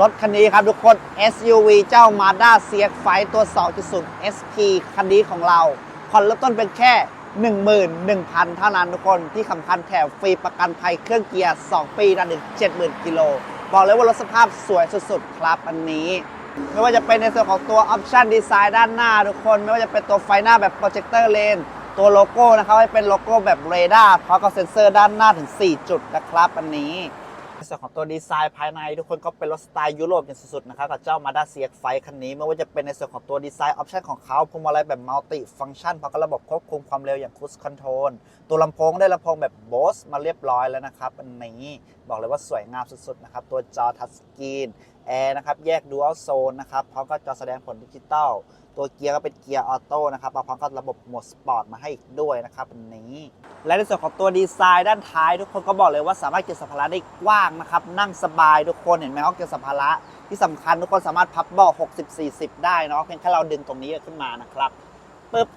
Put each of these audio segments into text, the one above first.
รถคันนี้ครับทุกคน SUV เจ้า Mazda CX-5 ตัว 2.0 SP คันนี้ของเราผ่อนเริ่มต้นเป็นแค่ 11,000 เท่านั้นทุกคนที่สำคัญแถมฟรีประกันภัยเครื่องเกียร์ 2 ปีนานถึง70,000 กิโล บอกเลยว่ารถสภาพสวยสุดๆ ครับอันนี้ไม่ว่าจะเป็นในส่วนของตัวออปชันดีไซน์ด้านหน้าทุกคน ไม่ว่าจะเป็นตัวไฟหน้าแบบโปรเจคเตอร์เลนตัวโลโก้นะครับให้เป็นโลโก้แบบเรดาร์พร้อมกับเซ็นเซอร์ด้านหน้าถึง 4 จุดนะครับอันนี้ ส่วนของตัวดีไซน์ภายในทุกคนก็เป็นรถสไตล์ยุโรปอย่างสุดๆนะครับกับเจ้า Mazda CX-5 คันนี้ไม่ว่าจะเป็นในส่วนของตัวดีไซน์ออปชันของเขาพวงมาลัยแบบมัลติฟังก์ชันพร้อมกับระบบควบคุมความเร็วอย่าง Cruise Control ตัวลำโพงได้ลำโพงแบบ Bose มาเรียบร้อยแล้วนะครับอันนี้บอกเลยว่าสวยงามสุดๆนะครับตัวจอทัชสกรีน แอร์นะครับแยก Dual Zone นะครับพร้อมกับจอแสดงผลดิจิตอลตัวเกียร์ก็เป็นเกียร์ออโต้นะครับมาพร้อมกับระบบโหมดสปอร์ตมาให้อีกด้วยนะครับอันนี้ และในส่วนของตัวดีไซน์ด้านท้าย ทุกคนก็บอกเลยว่าสามารถเก็บสัมภาระได้กว้างนะครับนั่งสบายทุกคนเห็นไหมห้องเก็บสัมภาระที่สำคัญทุกคนสามารถพับเบาะ60 40 ได้เนาะเพียงแค่เราดึงตรงนี้ขึ้นมานะครับปึ๊บ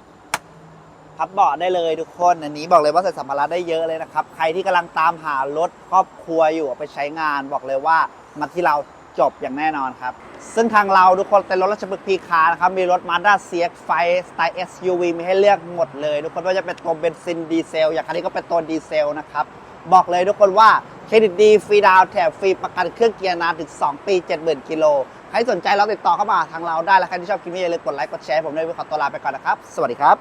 พับเบาะได้เลยทุกคนอันนี้บอกเลยว่าใส่สัมภาระได้เยอะเลยนะครับใครที่กำลังตามหารถครอบครัวอยู่ไปใช้งานบอกเลยว่ามาที่เรา จบอย่างแน่นอนครับ ซึ่งทางเราทุกคนเป็นรถราชบุตรพีคาร์นะครับ มีรถ Mazda CX-5 สไตล์ SUV มีให้เลือกหมดเลย ทุกคนว่าจะเป็นตัวเบนซินดีเซล อย่างคันนี้ก็เป็นตัวดีเซลนะครับ บอกเลยทุกคนว่าเครดิตดีฟรีดาวน์แถมฟรีประกันเครื่องเกียร์นานถึง 2 ปี 70,000กิโลใครสนใจเราติดต่อเข้ามาทางเราได้และใครที่ชอบคลิปนี้อย่าลืมกดไลค์กดแชร์ผมด้วยขอตัวลาไปก่อนนะครับ สวัสดีครับ